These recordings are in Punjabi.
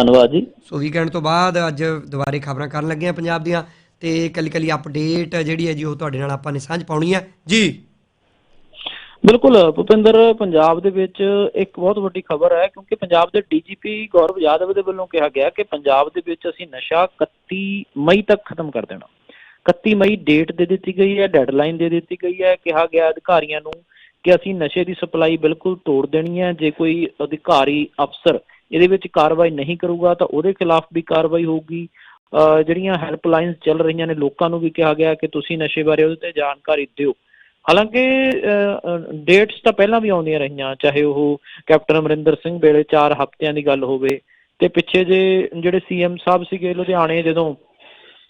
ਧੰਨਵਾਦ ਜੀ। ਸੋ ਵੀਕਐਂਡ ਤੋਂ ਬਾਅਦ ਅੱਜ ਦੁਬਾਰੇ ਖਬਰਾਂ ਕਰਨ ਲੱਗੇ ਆ ਪੰਜਾਬ ਦੀਆਂ ਤੇ ਕੱਲੀ ਕੱਲੀ ਅਪਡੇਟ ਜਿਹੜੀ ਹੈ ਜੀ ਉਹ ਤੁਹਾਡੇ ਨਾਲ ਆਪਾਂ ਨੇ ਸਾਂਝ ਪਾਉਣੀ ਹੈ। ਜੀ। ਬਿਲਕੁਲ ਭੁਪਿੰਦਰ ਪੰਜਾਬ ਦੇ ਵਿੱਚ ਇੱਕ ਬਹੁਤ ਵੱਡੀ ਖਬਰ ਹੈ ਕਿਉਂਕਿ ਪੰਜਾਬ ਦੇ ਡੀਜੀਪੀ ਗੌਰਵ ਯਾਦਵ ਦੇ ਵੱਲੋਂ ਕਿਹਾ ਗਿਆ ਕਿ ਪੰਜਾਬ ਦੇ ਵਿੱਚ ਅਸੀਂ ਨਸ਼ਾ 31 ਮਈ ਤੱਕ ਖਤਮ ਕਰ ਦੇਣਾ। 31 ਮਈ ਡੇਟ ਦੇ ਦਿੱਤੀ ਗਈ ਹੈ ਡੈਡਲਾਈਨ ਦੇ ਦਿੱਤੀ ਗਈ ਹੈ। ਕਿਹਾ ਗਿਆ ਅਧਿਕਾਰੀਆਂ ਨੂੰ ਕਿ ਅਸੀਂ ਨਸ਼ੇ ਦੀ ਸਪਲਾਈ ਬਿਲਕੁਲ ਤੋੜ ਦੇਣੀ ਹੈ। ਜੇ ਕੋਈ ਅਧਿਕਾਰੀ ਅਫਸਰ ਇਹਦੇ ਵਿੱਚ ਕਾਰਵਾਈ ਨਹੀਂ ਕਰੂਗਾ ਤਾਂ ਉਹਦੇ ਖਿਲਾਫ ਵੀ ਕਾਰਵਾਈ ਹੋਊਗੀ। ਜਿਹੜੀਆਂ ਹੈਲਪਲਾਈਨਸ ਚੱਲ ਰਹੀਆਂ ਨੇ, ਲੋਕਾਂ ਨੂੰ ਵੀ ਕਿਹਾ ਗਿਆ ਕਿ ਤੁਸੀਂ ਨਸ਼ੇ ਬਾਰੇ ਉਹਦੇ ਤੇ ਜਾਣਕਾਰੀ ਦਿਓ। ਹਾਲਾਂਕਿ ਡੇਟਸ ਤਾਂ ਪਹਿਲਾਂ ਵੀ ਆਉਂਦੀਆਂ ਰਹੀਆਂ, ਚਾਹੇ ਉਹ ਕੈਪਟਨ ਅਮਰਿੰਦਰ ਸਿੰਘ ਵੇਲੇ 4 ਹਫ਼ਤਿਆਂ ਦੀ ਗੱਲ ਹੋਵੇ ਤੇ ਪਿੱਛੇ ਜੇ ਜਿਹੜੇ ਸੀਐਮ ਸਾਹਿਬ ਸੀਗੇ ਲੁਧਿਆਣੇ ਜਦੋਂ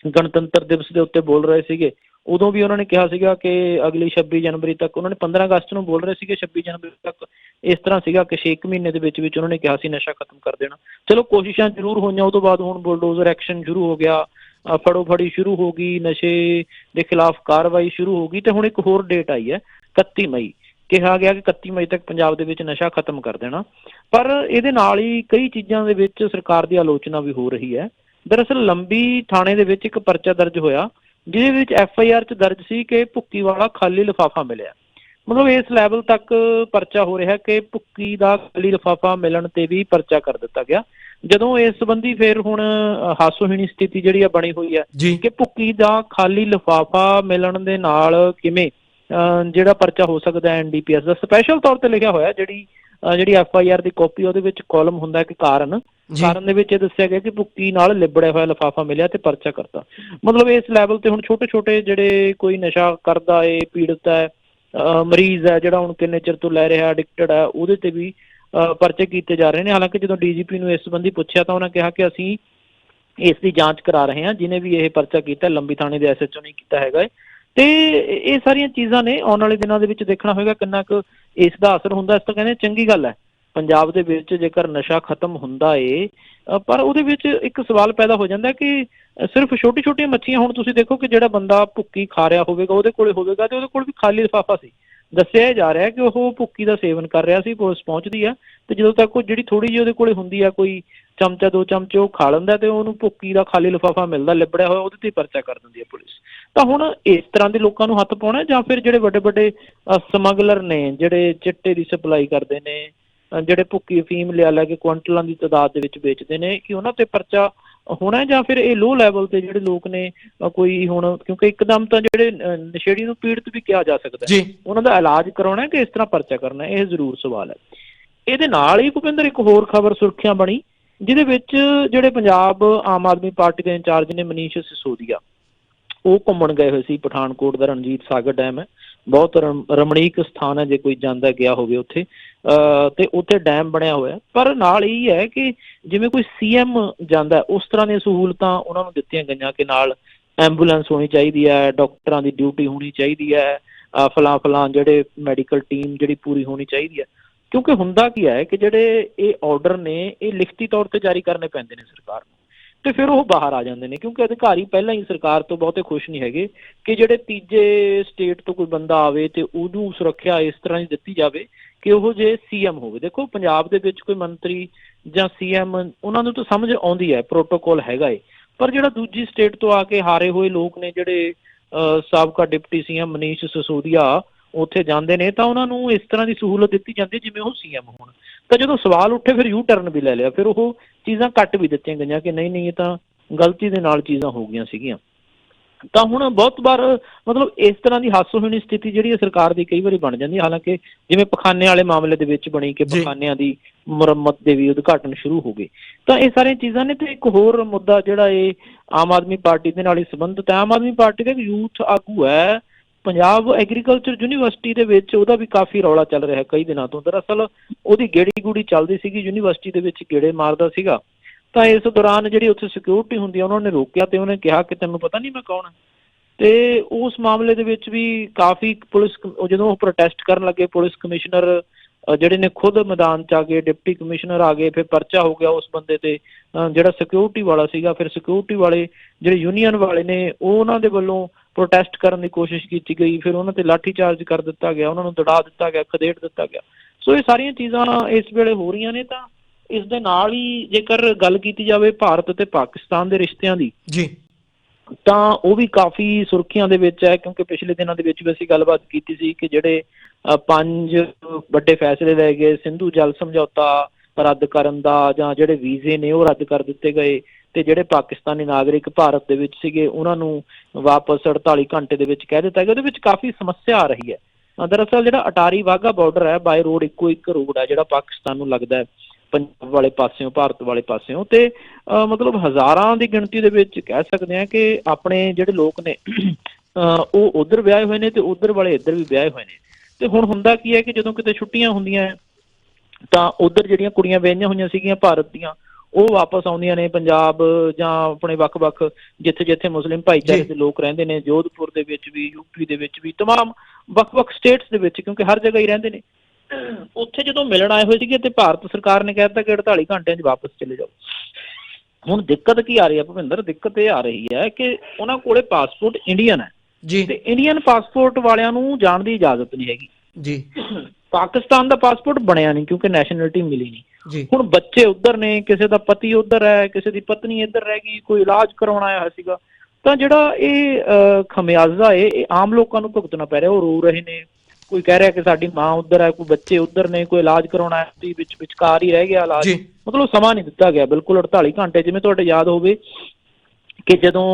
ਗਣਤੰਤਰ ਦਿਵਸ ਦੇ ਉੱਤੇ ਬੋਲ ਰਹੇ ਸੀਗੇ ਉਦੋਂ ਵੀ ਉਹਨਾਂ ਨੇ ਕਿਹਾ ਸੀਗਾ ਕਿ ਅਗਲੀ 26 ਜਨਵਰੀ ਤੱਕ ਉਹਨਾਂ ਨੇ 15 ਅਗਸਤ ਨੂੰ ਬੋਲ ਰਹੇ ਸੀਗੇ 26 ਜਨਵਰੀ ਤੱਕ। ਇਸ ਤਰ੍ਹਾਂ ਸੀਗਾ ਕਿ 6 ਮਹੀਨੇ ਦੇ ਵਿੱਚ ਵਿੱਚ ਉਹਨਾਂ ਨੇ ਕਿਹਾ ਸੀ ਨਸ਼ਾ ਖਤਮ ਕਰ ਦੇਣਾ। ਚਲੋ ਕੋਸ਼ਿਸ਼ਾਂ ਜ਼ਰੂਰ ਹੋਈਆਂ ਉਹ ਤੋਂ ਬਾਅਦ ਹੁਣ ਬੁਲਡੋਜ਼ਰ ਐਕਸ਼ਨ ਸ਼ੁਰੂ ਹੋ ਗਿਆ। ਅ, ਫੜੋ ਫੜੀ ਸ਼ੁਰੂ ਹੋ ਗਈ ਨਸ਼ੇ ਦੇ ਖਿਲਾਫ ਕਾਰਵਾਈ ਸ਼ੁਰੂ ਹੋ ਗਈ ਤੇ ਹੁਣ ਇੱਕ ਹੋਰ ਡੇਟ ਆਈ ਹੈ 31 ਮਈ। ਕਿਹਾ ਗਿਆ ਕਿ 31 ਮਈ ਤੱਕ ਪੰਜਾਬ ਦੇ ਵਿੱਚ ਨਸ਼ਾ ਖਤਮ ਕਰ ਦੇਣਾ। ਪਰ ਇਹਦੇ ਨਾਲ ਹੀ ਕਈ ਚੀਜ਼ਾਂ ਦੇ ਵਿੱਚ ਸਰਕਾਰ ਦੀ ਆਲੋਚਨਾ ਵੀ ਹੋ ਰਹੀ ਹੈ। ਦਰਅਸਲ ਲੰਬੀ ਥਾਣੇ ਦੇ ਵਿੱਚ ਇੱਕ ਪਰਚਾ ਦਰਜ ਹੋਇਆ। ਜਿਹਦੇ ਵਿੱਚ ਐਫ ਆਈ ਆਰ ਚ ਦਰਜ ਸੀ ਕਿ ਭੁੱਕੀ ਵਾਲਾ ਖਾਲੀ ਲਿਫਾਫਾ ਮਿਲਿਆ। ਮਤਲਬ ਇਸ ਲੈਵਲ ਤੱਕ ਪਰਚਾ ਹੋ ਰਿਹਾ ਕਿ ਭੁੱਕੀ ਦਾ ਖਾਲੀ ਲਿਫਾਫਾ ਮਿਲਣ ਤੇ ਵੀ ਪਰਚਾ ਕਰ ਦਿੱਤਾ ਗਿਆ। ਜਦੋਂ ਇਸ ਸੰਬੰਧੀ ਫਿਰ ਹੁਣ ਹਾਸੋਹੀਣੀ ਸਥਿਤੀ ਜਿਹੜੀ ਆ ਬਣੀ ਹੋਈ ਹੈ ਕਿ ਭੁੱਕੀ ਦਾ ਖਾਲੀ ਲਿਫਾਫਾ ਮਿਲਣ ਦੇ ਨਾਲ ਕਿਵੇਂ ਜਿਹੜਾ ਪਰਚਾ ਹੋ ਸਕਦਾ ਹੈ ਐਨਡੀਪੀਐਸ ਦਾ। ਸਪੈਸ਼ਲ ਤੌਰ ਤੇ ਲਿਖਿਆ ਹੋਇਆ ਜਿਹੜੀ ਜਿਹੜੀ ਐਫ ਆਈ ਆਰ ਦੀ ਕਾਪੀ ਉਹਦੇ ਵਿੱਚ ਕਾਲਮ ਹੁੰਦਾ ਕਿ ਕਾਰਨ। ਕਾਰਨ ਦੇ ਵਿੱਚ ਇਹ ਦੱਸਿਆ ਗਿਆ ਕਿ ਭੁੱਕੀ ਨਾਲ ਲਿਬੜਿਆ ਹੋਇਆ ਲਿਫਾਫਾ ਮਿਲਿਆ ਤੇ ਪਰਚਾ ਕਰਤਾ। ਮਤਲਬ ਇਸ ਲੈਵਲ ਤੇ ਹੁਣ ਛੋਟੇ ਛੋਟੇ ਜਿਹੜੇ ਕੋਈ ਨਸ਼ਾ ਕਰਦਾ ਏ ਪੀੜਤ ਹੈ ਮਰੀਜ਼ ਹੈ ਜਿਹੜਾ ਹੁਣ ਕਿੰਨੇ ਚਿਰ ਤੋਂ ਲੈ ਰਿਹਾ ਐਡਿਕਟਡ ਹੈ ਉਹਦੇ ਤੇ ਵੀ ਪਰਚੇ ਕੀਤੇ ਜਾ ਰਹੇ ਨੇ। ਹਾਲਾਂਕਿ ਜਦੋਂ ਡੀਜੀਪੀ ਨੂੰ ਇਸ ਸੰਬੰਧੀ ਪੁੱਛਿਆ ਤਾਂ ਉਹਨਾਂ ਕਿਹਾ ਕਿ ਅਸੀਂ ਇਸ ਦੀ ਜਾਂਚ ਕਰਾ ਰਹੇ ਹਾਂ ਜਿਨੇ ਵੀ ਇਹ ਪਰਚਾ ਕੀਤਾ ਲੰਬੀ ਥਾਣੇ ਦੇ ਐਸਐਚਓ ਨੇ ਕੀਤਾ ਹੈਗਾ ਏ। ਤੇ ਇਹ ਸਾਰੀਆਂ ਚੀਜ਼ਾਂ ਨੇ ਆਉਣ ਵਾਲੇ ਦਿਨਾਂ ਦੇ ਵਿੱਚ ਦੇਖਣਾ ਹੋਏਗਾ ਕਿੰਨਾ ਕੁ ਇਸ ਦਾ ਅਸਰ ਹੁੰਦਾ। ਇਸ ਤੋਂ ਕਹਿੰਦੇ ਚੰਗੀ ਗੱਲ ਹੈ, ਪੰਜਾਬ ਦੇ ਵਿੱਚ ਜੇਕਰ ਨਸ਼ਾ ਖਤਮ ਹੁੰਦਾ ਏ ਪਰ ਉਹਦੇ ਵਿੱਚ ਇੱਕ ਸਵਾਲ ਪੈਦਾ ਹੋ ਜਾਂਦਾ ਕਿ ਸਿਰਫ ਛੋਟੀ ਛੋਟੀਆਂ ਮੱਛੀਆਂ, ਹੁਣ ਤੁਸੀਂ ਦੇਖੋ ਕਿ ਜਿਹੜਾ ਬੰਦਾ ਭੁੱਕੀ ਖਾ ਰਿਹਾ ਹੋਵੇਗਾ, ਉਹਦੇ ਕੋਲੇ ਹੋਵੇਗਾ ਤੇ ਉਹਦੇ ਕੋਲ ਵੀ ਖਾਲੀ ਲਿਫਾਫਾ ਸੀ। ਦੱਸਿਆ ਜਾ ਰਿਹਾ ਕਿ ਉਹ ਭੁੱਕੀ ਦਾ ਸੇਵਨ ਕਰ ਰਿਹਾ ਸੀ, ਪੁਲਿਸ ਪਹੁੰਚਦੀ ਆ ਤੇ ਜਦੋਂ ਤੱਕ ਉਹ ਜਿਹੜੀ ਥੋੜੀ ਜਿਹੀ ਉਹਦੇ ਕੋਲੇ ਹੁੰਦੀ ਆ, ਕੋਈ ਚਮਚਾ, ਦੋ ਚਮਚੇ ਉਹ ਖਾ ਲੈਂਦਾ ਤੇ ਉਹਨੂੰ ਭੁੱਕੀ ਦਾ ਖਾਲੀ ਲਿਫਾਫਾ ਮਿਲਦਾ, ਲਿਬੜਿਆ ਹੋਇਆ ਉਹਦੇ ਤੇ ਪਰਚਾ ਕਰ ਦਿੰਦੀ ਆ ਪੁਲਿਸ। ਤਾਂ ਹੁਣ ਇਸ ਤਰ੍ਹਾਂ ਦੇ ਲੋਕਾਂ ਨੂੰ ਹੱਥ ਪਾਉਣਾ ਜਾਂ ਫਿਰ ਜਿਹੜੇ ਵੱਡੇ ਵੱਡੇ ਸਮਗਲਰ ਨੇ, ਜਿਹੜੇ ਚਿੱਟੇ ਦੀ ਸਪਲਾਈ ਕਰਦੇ ਨੇ ਜਿਹੜੇ ਭੁੱਕੀ ਫੀਮ ਲਿਆ ਲੈ ਕੇ ਕੁਇੰਟਲਾਂ ਦੀ ਤਾਦਾਦ ਦੇ ਵਿੱਚ ਵੇਚਦੇ ਨੇ, ਕਿ ਉਹਨਾਂ ਤੇ ਪਰਚਾ ਹੋਣਾ ਜਾਂ ਫਿਰ ਇਹ ਲੋ ਲੈਵਲ ਤੇ ਜਿਹੜੇ ਲੋਕ ਨੇ ਕੋਈ ਹੁਣ ਕਿਉਂਕਿ ਇੱਕਦਮ ਤਾਂ ਜਿਹੜੇ ਨਸ਼ੇੜੀ ਨੂੰ ਪੀੜਤ ਵੀ ਕਿਹਾ ਜਾ ਸਕਦਾ ਹੈ। ਉਹਨਾਂ ਦਾ ਇਲਾਜ ਕਰਾਉਣਾ ਹੈ ਕਿ ਇਸ ਤਰ੍ਹਾਂ ਪਰਚਾ ਕਰਨਾ ਇਹ ਜ਼ਰੂਰ ਸਵਾਲ ਹੈ। ਇਹਦੇ ਨਾਲ ਹੀ ਭੁਪਿੰਦਰ ਇੱਕ ਹੋਰ ਖਬਰ ਸੁਰਖੀਆਂ ਬਣੀ ਜਿਹਦੇ ਵਿੱਚ ਜਿਹੜੇ ਪੰਜਾਬ ਆਮ ਆਦਮੀ ਪਾਰਟੀ ਦੇ ਇੰਚਾਰਜ ਨੇ ਮਨੀਸ਼ ਸਿਸੋਦੀਆ ਉਹ ਘੁੰਮਣ ਗਏ ਹੋਏ ਸੀ ਪਠਾਨਕੋਟ ਦਾ ਰਣਜੀਤ ਸਾਗਰ ਡੈਮ ਹੈ। ਬਹੁਤ ਰਮ- ਰਮਣੀਕ ਸਥਾਨ ਹੈ, ਜੇ ਕੋਈ ਜਾਂਦਾ ਗਿਆ ਹੋਵੇ ਉੱਥੇ। ਅਹ ਤੇ ਉੱਥੇ ਡੈਮ ਬਣਿਆ ਹੋਇਆ ਪਰ ਨਾਲ ਇਹ ਹੈ ਕਿ ਜਿਵੇਂ ਕੋਈ ਸੀਐਮ ਜਾਂਦਾ ਉਸ ਤਰ੍ਹਾਂ ਦੀਆਂ ਸਹੂਲਤਾਂ ਉਹਨਾਂ ਨੂੰ ਦਿੱਤੀਆਂ ਗਈਆਂ ਕਿ ਨਾਲ ਐਂਬੂਲੈਂਸ ਹੋਣੀ ਚਾਹੀਦੀ ਹੈ, ਡਾਕਟਰਾਂ ਦੀ ਡਿਊਟੀ ਹੋਣੀ ਚਾਹੀਦੀ ਹੈ, ਅਹ ਫਲਾਂ ਫਲਾਂ ਜਿਹੜੇ ਮੈਡੀਕਲ ਟੀਮ ਜਿਹੜੀ ਪੂਰੀ ਹੋਣੀ ਚਾਹੀਦੀ ਹੈ। ਕਿਉਂਕਿ ਹੁੰਦਾ ਕੀ ਹੈ ਕਿ ਜਿਹੜੇ ਇਹ ਆਰਡਰ ਨੇ, ਇਹ ਲਿਖਤੀ ਤੌਰ ਤੇ ਜਾਰੀ ਕਰਨੇ ਪੈਂਦੇ ਨੇ ਸਰਕਾਰ ਨੂੰ। ਤੇ ਫਿਰ ਉਹ ਬਾਹਰ ਆ ਜਾਂਦੇ ਨੇ ਕਿਉਂਕਿ ਅਧਿਕਾਰੀ ਪਹਿਲਾਂ ਹੀ ਸਰਕਾਰ ਤੋਂ ਬਹੁਤੇ ਖੁਸ਼ ਨਹੀਂ ਹੈਗੇ ਕਿ ਜਿਹੜੇ ਤੀਜੇ ਸਟੇਟ ਤੋਂ ਕੋਈ ਬੰਦਾ ਆਵੇ ਤੇ ਉਹਨੂੰ ਸੁਰੱਖਿਆ ਇਸ ਤਰ੍ਹਾਂ ਦੀ ਦਿੱਤੀ ਜਾਵੇ ਕਿ ਉਹ ਜੇ ਸੀਐਮ ਹੋਵੇ। ਦੇਖੋ ਪੰਜਾਬ ਦੇ ਵਿੱਚ ਕੋਈ ਮੰਤਰੀ ਜਾਂ ਸੀਐਮ ਉਹਨਾਂ ਨੂੰ ਤਾਂ ਸਮਝ ਆਉਂਦੀ ਹੈ ਪ੍ਰੋਟੋਕੋਲ ਹੈਗਾ ਏ। ਪਰ ਜਿਹੜਾ ਦੂਜੀ ਸਟੇਟ ਤੋਂ ਆ ਕੇ ਹਾਰੇ ਹੋਏ ਲੋਕ ਨੇ ਜਿਹੜੇ ਅਹ, ਸਾਬਕਾ ਡਿਪਟੀ ਸੀਐਮ ਮਨੀਸ਼ ਸਿਸੋਦੀਆ ਉੱਥੇ ਜਾਂਦੇ ਨੇ ਤਾਂ ਉਹਨਾਂ ਨੂੰ ਇਸ ਤਰ੍ਹਾਂ ਦੀ ਸਹੂਲਤ ਦਿੱਤੀ ਜਾਂਦੀ ਜਿਵੇਂ ਉਹ ਸੀਐਮ ਹੋਣ। ਤਾਂ ਜਦੋਂ ਸਵਾਲ ਉੱਠੇ ਫਿਰ ਯੂ ਟਰਨ ਵੀ ਲੈ ਲਿਆ। ਫਿਰ ਉਹ ਚੀਜ਼ਾਂ ਕੱਟ ਵੀ ਦਿੱਤੀਆਂ ਗਈਆਂ ਕਿ ਨਹੀਂ ਨਹੀਂ ਇਹ ਤਾਂ ਗਲਤੀ ਦੇ ਨਾਲ ਚੀਜ਼ਾਂ ਹੋ ਗਈਆਂ ਸੀਗੀਆਂ। ਤਾਂ ਹੁਣ ਬਹੁਤ ਵਾਰ ਮਤਲਬ ਇਸ ਤਰ੍ਹਾਂ ਦੀ ਹਾਸੋਹੀਣੀ ਸਥਿਤੀ ਜਿਹੜੀ ਹੈ ਸਰਕਾਰ ਦੀ ਕਈ ਵਾਰੀ ਬਣ ਜਾਂਦੀ ਹੈ। ਹਾਲਾਂਕਿ ਜਿਵੇਂ ਪਖਾਨੇ ਵਾਲੇ ਮਾਮਲੇ ਦੇ ਵਿੱਚ ਬਣੀ ਕਿ। ਪਖਾਨਿਆਂ ਦੀ ਮੁਰੰਮਤ ਦੇ ਵੀ ਉਦਘਾਟਨ ਸ਼ੁਰੂ ਹੋ ਗਏ। ਤਾਂ ਇਹ ਸਾਰੀਆਂ ਚੀਜ਼ਾਂ ਨੇ ਤੇ ਇੱਕ ਹੋਰ ਮੁੱਦਾ ਜਿਹੜਾ ਇਹ ਆਮ ਆਦਮੀ ਪਾਰਟੀ ਦੇ ਨਾਲ ਹੀ ਸੰਬੰਧਿਤ ਹੈ। ਆਮ ਆਦਮੀ ਪਾਰਟੀ ਦਾ ਇੱਕ ਯੂਥ ਆਗੂ ਹੈ ਪੰਜਾਬ ਐਗਰੀਕਲਚਰ ਯੂਨੀਵਰਸਿਟੀ ਦੇ ਵਿੱਚ ਉਹਦਾ ਵੀ ਕਾਫੀ ਰੌਲਾ ਚੱਲ ਰਿਹਾ ਕਈ ਦਿਨਾਂ ਤੋਂ। ਦਰਅਸਲ ਉਹਦੀ ਗੇੜੀ ਗੂੜੀ ਚੱਲਦੀ ਸੀਗੀ ਯੂਨੀਵਰਸਿਟੀ ਦੇ ਵਿੱਚ ਗੇੜੇ ਮਾਰਦਾ ਸੀਗਾ। ਤਾਂ ਇਸ ਦੌਰਾਨ ਜਿਹੜੀ ਉੱਥੇ ਸਿਕਿਉਰਿਟੀ ਹੁੰਦੀ ਆ, ਉਹਨਾਂ ਨੇ ਰੋਕਿਆ ਤੇ ਉਹਨੇ ਕਿਹਾ ਕਿ ਤੈਨੂੰ ਪਤਾ ਨਹੀਂ ਮੈਂ ਕੌਣ ਹਾਂ ਤੇ ਉਸ ਮਾਮਲੇ ਦੇ ਵਿੱਚ ਵੀ ਕਾਫੀ ਪੁਲਿਸ ਜਦੋਂ ਉਹ ਪ੍ਰੋਟੈਸਟ ਕਰਨ ਲੱਗੇ, ਪੁਲਿਸ ਕਮਿਸ਼ਨਰ ਜਿਹੜੇ ਨੇ ਖੁਦ ਮੈਦਾਨ ਚ ਆ ਗਏ, ਡਿਪਟੀ ਕਮਿਸ਼ਨਰ ਆ ਗਏ, ਫਿਰ ਪਰਚਾ ਹੋ ਗਿਆ ਉਸ ਬੰਦੇ ਤੇ। ਜਿਹੜਾ ਸਿਕਿਉਰਿਟੀ ਵਾਲਾ ਸੀਗਾ, ਫਿਰ ਸਿਕਿਉਰਿਟੀ ਵਾਲੇ, ਜਿਹੜੇ ਯੂਨੀਅਨ ਵਾਲੇ ਨੇ, ਉਹ ਉਹਨਾਂ ਦੇ ਵੱਲੋਂ ਪ੍ਰੋਟੈਸਟ ਕਰਨ ਦੀ ਕੋਸ਼ਿਸ਼ ਕੀਤੀ ਗਈ ਫਿਰ ਉਹਨਾਂ ਤੇ ਲਾਠੀ ਚਾਰਜ ਕਰ ਦਿੱਤਾ ਗਿਆ ਉਹਨਾਂ ਨੂੰ ਦੜਾ ਦਿੱਤਾ ਗਿਆ ਖਦੇੜ ਦਿੱਤਾ ਗਿਆ। ਸੋ ਇਹ ਸਾਰੀਆਂ ਚੀਜ਼ਾਂ ਇਸ ਵੇਲੇ ਹੋ ਰਹੀਆਂ ਨੇ ਤਾਂ ਇਸ ਦੇ ਨਾਲ ਹੀ ਜੇਕਰ ਗੱਲ ਕੀਤੀ ਜਾਵੇ ਭਾਰਤ ਅਤੇ ਪਾਕਿਸਤਾਨ ਦੇ ਰਿਸ਼ਤਿਆਂ ਦੀ ਜੀ। ਤਾਂ ਉਹ ਵੀ ਕਾਫੀ ਸੁਰਖੀਆਂ ਦੇ ਵਿੱਚ ਹੈ ਕਿਉਂਕਿ ਪਿਛਲੇ ਦਿਨਾਂ ਦੇ ਵਿੱਚ ਵੀ ਅਸੀਂ ਗੱਲਬਾਤ ਕੀਤੀ ਸੀ ਕਿ ਜਿਹੜੇ ਪੰਜ ਵੱਡੇ ਫੈਸਲੇ ਲਏ ਗਏ ਸਿੰਧੂ ਜਲ ਸਮਝੌਤਾ ਰੱਦ ਕਰਨ ਦਾ ਜਾਂ ਜਿਹੜੇ ਵੀਜ਼ੇ ਨੇ ਉਹ ਰੱਦ ਕਰ ਦਿੱਤੇ ਗਏ। ਤੇ ਜਿਹੜੇ ਪਾਕਿਸਤਾਨੀ ਨਾਗਰਿਕ ਭਾਰਤ ਦੇ ਵਿੱਚ ਸੀਗੇ ਉਹਨਾਂ ਨੂੰ ਵਾਪਸ 48 ਘੰਟੇ ਦੇ ਵਿੱਚ ਕਹਿ ਦਿੱਤਾ ਗਿਆ। ਉਹਦੇ ਵਿੱਚ ਕਾਫੀ ਸਮੱਸਿਆ ਆ ਰਹੀ ਹੈ। ਦਰਅਸਲ ਜਿਹੜਾ ਅਟਾਰੀ ਵਾਗਾ ਬਾਰਡਰ ਹੈ ਬਾਈ ਰੋਡ ਇੱਕੋ ਇੱਕ ਰੋਡ ਹੈ ਜਿਹੜਾ ਪਾਕਿਸਤਾਨ ਨੂੰ ਲੱਗਦਾ ਹੈ ਪੰਜਾਬ ਵਾਲੇ ਪਾਸਿਓਂ ਭਾਰਤ ਵਾਲੇ ਪਾਸਿਓਂ। ਤੇ ਅ, ਮਤਲਬ ਹਜ਼ਾਰਾਂ ਦੀ ਗਿਣਤੀ ਦੇ ਵਿੱਚ ਕਹਿ ਸਕਦੇ ਆ ਕਿ ਆਪਣੇ ਜਿਹੜੇ ਲੋਕ ਨੇ ਅ, ਉਹ ਉਧਰ ਵਿਆਹੇ ਹੋਏ ਨੇ ਤੇ ਉਧਰ ਵਾਲੇ ਇੱਧਰ ਵੀ ਵਿਆਹੇ ਹੋਏ ਨੇ। ਤੇ ਹੁਣ ਹੁੰਦਾ ਕੀ ਹੈ ਕਿ ਜਦੋਂ ਕਿਤੇ ਛੁੱਟੀਆਂ ਹੁੰਦੀਆਂ ਹੈ, ਤਾਂ ਉਧਰ ਜਿਹੜੀਆਂ ਕੁੜੀਆਂ ਵਿਆਹੀਆਂ ਹੋਈਆਂ ਸੀਗੀਆਂ ਭਾਰਤ ਦੀਆਂ ਉਹ ਵਾਪਸ ਆਉਂਦੀਆਂ ਨੇ ਪੰਜਾਬ ਜਾਂ ਆਪਣੇ ਵੱਖ-ਵੱਖ ਜਿੱਥੇ-ਜਿੱਥੇ ਮੁਸਲਿਮ ਭਾਈਚਾਰੇ ਜੀ। ਦੇ ਲੋਕ ਰਹਿੰਦੇ ਨੇ ਜੋਧਪੁਰ ਦੇ ਵਿੱਚ ਵੀ ਯੂਪੀ ਦੇ ਵਿੱਚ ਵੀ तमाम ਵੱਖ-ਵੱਖ ਸਟੇਟਸ ਦੇ ਵਿੱਚ ਕਿਉਂਕਿ ਹਰ ਜਗ੍ਹਾ ਹੀ ਰਹਿੰਦੇ ਨੇ ਉੱਥੇ ਜਦੋਂ ਮਿਲਣ ਆਏ ਹੋਏ ਸੀਗੇ ਤੇ ਭਾਰਤ ਸਰਕਾਰ ਨੇ ਕਹਿ ਦਿੱਤਾ ਕਿ 48 ਘੰਟਿਆਂ 'ਚ ਵਾਪਸ ਚਲੇ ਜਾਓ ਹੁਣ ਦਿੱਕਤ ਕੀ ਆ ਰਹੀ ਹੈ ਭੁਪਿੰਦਰ ਦਿੱਕਤ ਇਹ ਆ ਰਹੀ ਹੈ ਕਿ ਉਹਨਾਂ ਕੋਲੇ ਪਾਸਪੋਰਟ ਇੰਡੀਅਨ ਹੈ ਜੀ ਤੇ ਇੰਡੀਅਨ ਪਾਸਪੋਰਟ ਵਾਲਿਆਂ ਨੂੰ ਜਾਣ ਦੀ ਇਜਾਜ਼ਤ ਨਹੀਂ ਹੈਗੀ ਜੀ ਪਾਕਿਸਤਾਨ ਦਾ ਪਾਸਪੋਰਟ ਬਣਿਆ ਨਹੀਂ ਕਿਉਂਕਿ ਨੈਸ਼ਨੈਲਿਟੀ ਮਿਲੀ ਨਹੀਂ ਜੀ ਹੁਣ ਬੱਚੇ ਉਧਰ ਨੇ ਕਿਸੇ ਦਾ ਪਤੀ ਉਧਰ ਹੈ ਕਿਸੇ ਦੀ ਪਤਨੀ ਇੱਧਰ ਰਹਿ ਗਈ ਕੋਈ ਇਲਾਜ ਕਰਾਉਣ ਆਇਆ ਸੀਗਾ ਤਾਂ ਜਿਹੜਾ ਇਹ ਖਮਿਆਜ਼ਾ ਹੈ ਇਹ ਆਮ ਲੋਕਾਂ ਨੂੰ ਭੁਗਤਣਾ ਪੈ ਰਿਹਾ ਉਹ ਰੋ ਰਹੇ ਨੇ। ਕੋਈ ਕਹਿ ਰਿਹਾ ਕਿ ਸਾਡੀ ਮਾਂ ਉਧਰ ਹੈ ਕੋਈ ਬੱਚੇ ਉਧਰ ਨੇ ਕੋਈ ਇਲਾਜ ਕਰਾਉਣ ਆਇਆ ਸੀ ਵਿੱਚ ਵਿਚਕਾਰ ਹੀ ਰਹਿ ਗਿਆ ਇਲਾਜ। ਮਤਲਬ ਸਮਾਂ ਨਹੀਂ ਦਿੱਤਾ ਗਿਆ ਬਿਲਕੁਲ 48 ਘੰਟੇ ਜਿਵੇਂ ਤੁਹਾਡੇ ਯਾਦ ਹੋਵੇ ਕਿ ਜਦੋਂ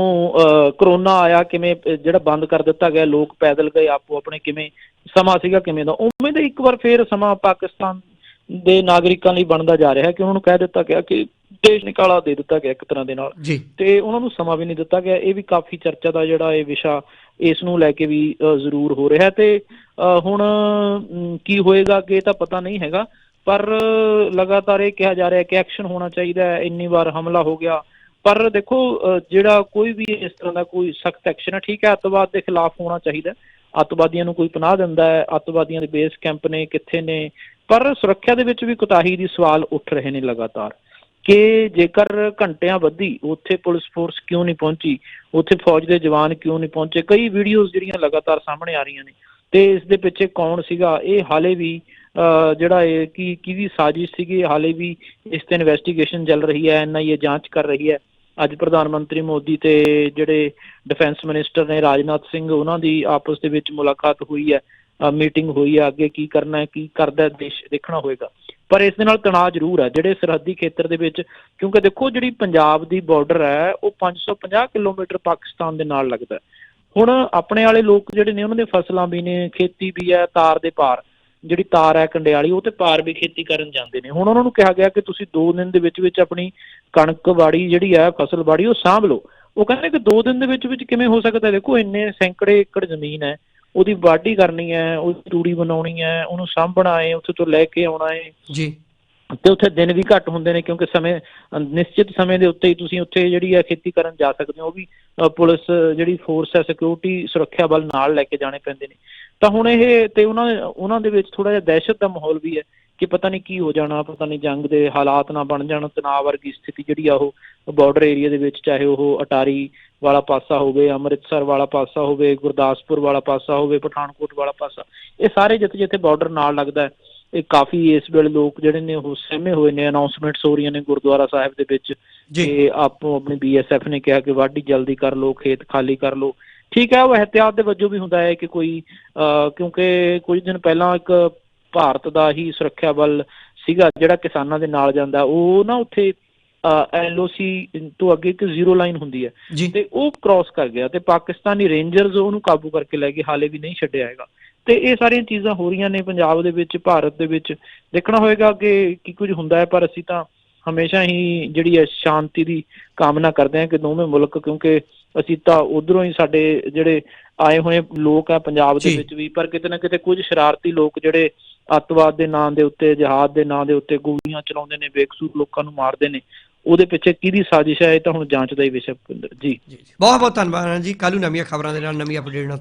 ਕਰੋਨਾ ਆਇਆ ਕਿਵੇਂ ਜਿਹੜਾ ਬੰਦ ਕਰ ਦਿੱਤਾ ਗਿਆ ਲੋਕ ਪੈਦਲ ਗਏ ਆਪੋ ਆਪਣੇ ਕਿਵੇਂ ਸਮਾਂ ਸੀਗਾ ਕਿਵੇਂ ਦਾ ਉਵੇਂ ਦਾ ਇੱਕ ਵਾਰ ਫੇਰ ਸਮਾਂ ਪਾਕਿਸਤਾਨ ਦੇ ਨਾਗਰਿਕਾਂ ਲਈ ਬਣਦਾ ਜਾ ਰਿਹਾ ਹੈ ਕਿ ਉਹਨਾਂ ਨੂੰ ਕਹਿ ਦਿੱਤਾ ਗਿਆ ਕਿ ਦੇਸ਼ ਨਿਕਾਲਾ ਦੇ ਦਿੱਤਾ ਗਿਆ ਇੱਕ ਤਰ੍ਹਾਂ ਦੇ ਨਾਲ। ਜੀ। ਤੇ ਉਹਨਾਂ ਨੂੰ ਸਮਾਂ ਵੀ ਨਹੀਂ ਦਿੱਤਾ ਗਿਆ। ਇਹ ਵੀ ਕਾਫੀ ਚਰਚਾ ਦਾ ਜਿਹੜਾ ਇਹ ਵਿਸ਼ਾ ਇਸ ਨੂੰ ਲੈ ਕੇ ਵੀ ਜ਼ਰੂਰ ਹੋ ਰਿਹਾ ਤੇ ਹੁਣ ਕੀ ਹੋਏਗਾ ਅੱਗੇ ਤਾਂ ਪਤਾ ਨਹੀਂ ਹੈਗਾ। ਪਰ ਲਗਾਤਾਰ ਇਹ ਕਿਹਾ ਜਾ ਰਿਹਾ ਕਿ ਐਕਸ਼ਨ ਹੋਣਾ ਚਾਹੀਦਾ ਹੈ। ਇੰਨੀ ਵਾਰ ਹਮਲਾ ਹੋ ਗਿਆ। ਪਰ ਦੇਖੋ ਜਿਹੜਾ ਕੋਈ ਵੀ ਇਸ ਤਰ੍ਹਾਂ ਦਾ ਕੋਈ ਸਖਤ ਐਕਸ਼ਨ ਹੈ ਠੀਕ ਹੈ ਅੱਤਵਾਦ ਦੇ ਖਿਲਾਫ ਹੋਣਾ ਚਾਹੀਦਾ। ਅੱਤਵਾਦੀਆਂ ਨੂੰ ਕੋਈ ਪਨਾਹ ਦਿੰਦਾ ਹੈ। ਅੱਤਵਾਦੀਆਂ ਦੇ ਬੇਸ ਕੈਂਪ ਨੇ ਕਿੱਥੇ ਨੇ ਪਰ ਸੁਰੱਖਿਆ ਦੇ ਵਿੱਚ ਵੀ ਕੁਤਾਹੀ ਦੀ ਸਵਾਲ ਉੱਠ ਰਹੇ ਨੇ ਲਗਾਤਾਰ ਕਿ ਜੇਕਰ ਘੰਟਿਆਂ ਵੱਧੀ ਉੱਥੇ ਪੁਲਿਸ ਫੋਰਸ ਕਿਉਂ ਨਹੀਂ ਪਹੁੰਚੀ ਉੱਥੇ ਫੌਜ ਦੇ ਜਵਾਨ ਕਿਉਂ ਨਹੀਂ ਪਹੁੰਚੇ ਕਈ ਵੀਡੀਓਜ਼ ਜਿਹੜੀਆਂ ਲਗਾਤਾਰ ਸਾਹਮਣੇ ਆ ਰਹੀਆਂ ਨੇ ਤੇ ਇਸ ਦੇ ਪਿੱਛੇ ਕੌਣ ਸੀਗਾ ਇਹ ਹਾਲੇ ਵੀ ਅਹ, ਜਿਹੜਾ ਇਹ ਕੀ ਕਿਹਦੀ ਸਾਜ਼ਿਸ਼ ਸੀਗੀ ਹਾਲੇ ਵੀ ਇਸ ਤੇ ਇਨਵੈਸਟੀਗੇਸ਼ਨ ਚੱਲ ਰਹੀ ਹੈ ਐਨਆਈਏ ਜਾਂਚ ਕਰ ਰਹੀ ਹੈ। ਅੱਜ ਪ੍ਰਧਾਨ ਮੰਤਰੀ ਮੋਦੀ ਤੇ ਜਿਹੜੇ ਡਿਫੈਂਸ ਮਿਨਿਸਟਰ ਨੇ ਰਾਜਨਾਥ ਸਿੰਘ ਉਹਨਾਂ ਦੀ ਆਪਸ ਦੇ ਵਿੱਚ ਮੁਲਾਕਾਤ ਹੋਈ ਹੈ। ਮੀਟਿੰਗ ਹੋਈ ਹੈ ਅੱਗੇ ਕੀ ਕਰਨਾ ਹੈ, ਕੀ ਕਰਦਾ ਦੇਸ਼ ਦੇਖਣਾ ਹੋਏਗਾ। ਪਰ ਇਸ ਦੇ ਨਾਲ ਤਣਾਅ ਜ਼ਰੂਰ ਹੈ। ਜਿਹੜੇ ਸਰਹੱਦੀ ਖੇਤਰ ਦੇ ਵਿੱਚ, ਕਿਉਂਕਿ ਦੇਖੋ ਜਿਹੜੀ ਪੰਜਾਬ ਦੀ ਬਾਰਡਰ ਹੈ, ਉਹ 550 ਕਿਲੋਮੀਟਰ ਪਾਕਿਸਤਾਨ ਦੇ ਨਾਲ ਲੱਗਦਾ ਹੁਣ ਆਪਣੇ ਵਾਲੇ ਲੋਕ ਜਿਹੜੇ ਨੇ, ਉਹਨਾਂ ਦੇ ਫਸਲਾਂ ਵੀ ਨੇ, ਖੇਤੀ ਵੀ ਹੈ, ਤਾਰ ਦੇ ਪਾਰ ਜਿਹੜੀ ਤਾਰ ਹੈ ਕੰਡਿਆਲੀ, ਉਹ ਤੇ ਪਾਰ ਵੀ ਖੇਤੀ ਕਰਨ ਜਾਂਦੇ ਨੇ। ਹੁਣ ਉਹਨਾਂ ਨੂੰ ਕਿਹਾ ਗਿਆ ਕਿ ਤੁਸੀਂ 2 ਦਿਨ ਦੇ ਵਿੱਚ ਵਿੱਚ ਆਪਣੀ ਕਣਕ ਬਾੜੀ ਜਿਹੜੀ ਹੈ, ਫਸਲ ਬਾੜੀ ਉਹ ਸਾਂਭ ਲਓ। ਉਹ ਕਹਿੰਦੇ ਕਿ 2 ਦਿਨ ਦੇ ਵਿੱਚ ਵਿੱਚ ਕਿਵੇਂ ਹੋ ਸਕਦਾ ਦੇਖੋ ਇੰਨੇ ਸੈਂਕੜੇ ਏਕੜ ਜ਼ਮੀਨ ਹੈ। ਉਹਦੀ ਵਾਢੀ ਕਰਨੀ ਹੈ ਉਹਦੀ ਤੂੜੀ ਬਣਾਉਣੀ ਹੈ ਉਹਨੂੰ ਸਾਂਭਣਾ ਹੈ ਉੱਥੇ ਤੋਂ ਲੈ ਕੇ ਆਉਣਾ ਹੈ। ਜੀ। ਤੇ ਉੱਥੇ ਦਿਨ ਵੀ ਘੱਟ ਹੁੰਦੇ ਨੇ ਕਿਉਂਕਿ ਸਮੇਂ ਨਿਸ਼ਚਿਤ ਸਮੇਂ ਦੇ ਉੱਤੇ ਹੀ ਤੁਸੀਂ ਉੱਥੇ ਜਿਹੜੀ ਹੈ ਖੇਤੀ ਕਰਨ ਜਾ ਸਕਦੇ ਹੋ ਉਹ ਵੀ ਪੁਲਿਸ ਜਿਹੜੀ ਫੋਰਸ ਹੈ ਸਿਕਿਉਰਿਟੀ ਸੁਰੱਖਿਆ ਬਲ ਨਾਲ ਲੈ ਕੇ ਜਾਣੇ ਪੈਂਦੇ ਨੇ। ਤਾਂ ਹੁਣ ਇਹ ਤੇ ਉਹਨਾਂ ਉਹਨਾਂ ਦੇ ਵਿੱਚ ਥੋੜਾ ਜਿਹਾ ਦਹਿਸ਼ਤ ਦਾ ਮਾਹੌਲ ਵੀ ਹੈ ਕਿ ਪਤਾ ਨਹੀਂ ਕੀ ਹੋ ਜਾਣਾ ਪਤਾ ਨਹੀਂ ਜੰਗ ਦੇ ਹਾਲਾਤ ਨਾ ਬਣ ਜਾਣ ਤਣਾਅ ਵਰਗੀ ਸਥਿਤੀ ਜਿਹੜੀ ਆ ਉਹ ਬਾਰਡਰ ਏਰੀਆ ਦੇ ਵਿੱਚ ਚਾਹੇ ਉਹ ਅਟਾਰੀ ਵਾਲਾ ਪਾਸਾ ਹੋਵੇ ਅੰਮ੍ਰਿਤਸਰ ਵਾਲਾ ਪਾਸਾ ਹੋਵੇ ਗੁਰਦਾਸਪੁਰ ਵਾਲਾ ਪਾਸਾ ਹੋਵੇ ਪਠਾਨਕੋਟ ਵਾਲਾ ਪਾਸਾ ਇਹ ਸਾਰੇ ਜਿੱਥੇ ਜਿੱਥੇ ਬਾਰਡਰ ਨਾਲ ਲੱਗਦਾ ਇਹ ਕਾਫੀ ਇਸ ਵੇਲੇ ਲੋਕ ਜਿਹੜੇ ਨੇ ਉਹ ਸਹਿਮੇ ਹੋਏ ਨੇ ਅਨਾਉਂਸਮੈਂਟਸ ਹੋ ਰਹੀਆਂ ਨੇ ਗੁਰਦੁਆਰਾ ਸਾਹਿਬ ਦੇ ਵਿੱਚ ਕਿ ਆਪੋ ਆਪਣੀ ਬੀਐਸਐਫ ਨੇ ਕਿਹਾ ਕਿ ਵਾਢੀ ਜਲਦੀ ਕਰ ਲਓ ਖੇਤ ਖਾਲੀ ਕਰ ਲਓ। ਠੀਕ ਹੈ ਉਹ ਇਹਤਿਆਤ ਦੇ ਵਜੋਂ ਵੀ ਹੁੰਦਾ ਹੈ ਕਿ ਕੋਈ ਕਿਉਂਕਿ ਕੁਝ ਦਿਨ ਪਹਿਲਾਂ ਇੱਕ ਭਾਰਤ ਦਾ ਹੀ ਸੁਰੱਖਿਆ ਬਲ ਸੀਗਾ ਜਿਹੜਾ ਕਿਸਾਨਾਂ ਦੇ ਨਾਲ ਜਾਂਦਾ। ਉਹ ਨਾ ਉੱਥੇ ਐਲਓਸੀ ਤੋਂ ਅੱਗੇ ਇੱਕ ਜ਼ੀਰੋ ਲਾਈਨ ਹੁੰਦੀ ਹੈ। ਤੇ ਉਹ ਕ੍ਰਾਸ ਕਰ ਗਿਆ ਤੇ ਪਾਕਿਸਤਾਨੀ ਰੇਂਜਰਸ ਉਹਨੂੰ ਕਾਬੂ ਕਰਕੇ ਲੈ ਗਏ ਹਾਲੇ ਵੀ ਨਹੀਂ ਛੱਡਿਆ ਹੈਗਾ। ਤੇ ਇਹ ਸਾਰੀਆਂ ਚੀਜ਼ਾਂ ਹੋ ਰਹੀਆਂ ਨੇ ਪੰਜਾਬ ਦੇ ਵਿੱਚ ਭਾਰਤ ਦੇ ਵਿੱਚ। ਦੇਖਣਾ ਹੋਏਗਾ ਕਿ ਕੀ ਕੁਝ ਹੁੰਦਾ ਹੈ ਪਰ ਅਸੀਂ ਤਾਂ ਹਮੇਸ਼ਾ ਹੀ ਜਿਹੜੀ ਹੈ ਸ਼ਾਂਤੀ ਦੀ ਕਾਮਨਾ ਕਰਦੇ ਹਾਂ ਕਿ ਦੋਵੇਂ ਮੁਲਕ ਕਿਉਂਕਿ ਅਸੀਂ ਤਾਂ ਉਧਰੋਂ ਹੀ ਸਾਡੇ ਜਿਹੜੇ ਆਏ ਹੋਏ ਲੋਕ ਆ ਪੰਜਾਬ ਦੇ। ਵਿੱਚ ਵੀ ਪਰ ਕਿਤੇ ਨਾ ਕਿਤੇ ਕੁਝ ਸ਼ਰਾਰਤੀ ਲੋਕ ਜਿਹੜੇ ਅੱਤਵਾਦ ਦੇ ਨਾਂ ਦੇ ਉੱਤੇ, ਜਹਾਦ ਦੇ ਨਾਂ ਦੇ ਉੱਤੇ ਗੋਲੀਆਂ ਚਲਾਉਂਦੇ ਨੇ, ਬੇਕਸੂਰ ਲੋਕਾਂ ਨੂੰ ਮਾਰਦੇ ਨੇ। ਉਹਦੇ ਪਿੱਛੇ ਕਿਹਦੀ ਸਾਜ਼ਿਸ਼ ਹੈ, ਇਹ ਤਾਂ ਹੁਣ ਜਾਂਚ ਦਾ ਹੀ ਵਿਸ਼ਾ ਭੁਪਿੰਦਰ ਜੀ। ਜੀ ਬਹੁਤ ਬਹੁਤ ਧੰਨਵਾਦ ਜੀ। ਕੱਲ੍ਹ ਨਵੀਆਂ ਖਬਰਾਂ ਦੇ ਨਾਲ ਨਵੀਂ ਅਪਡੇਟ ਨਾਲ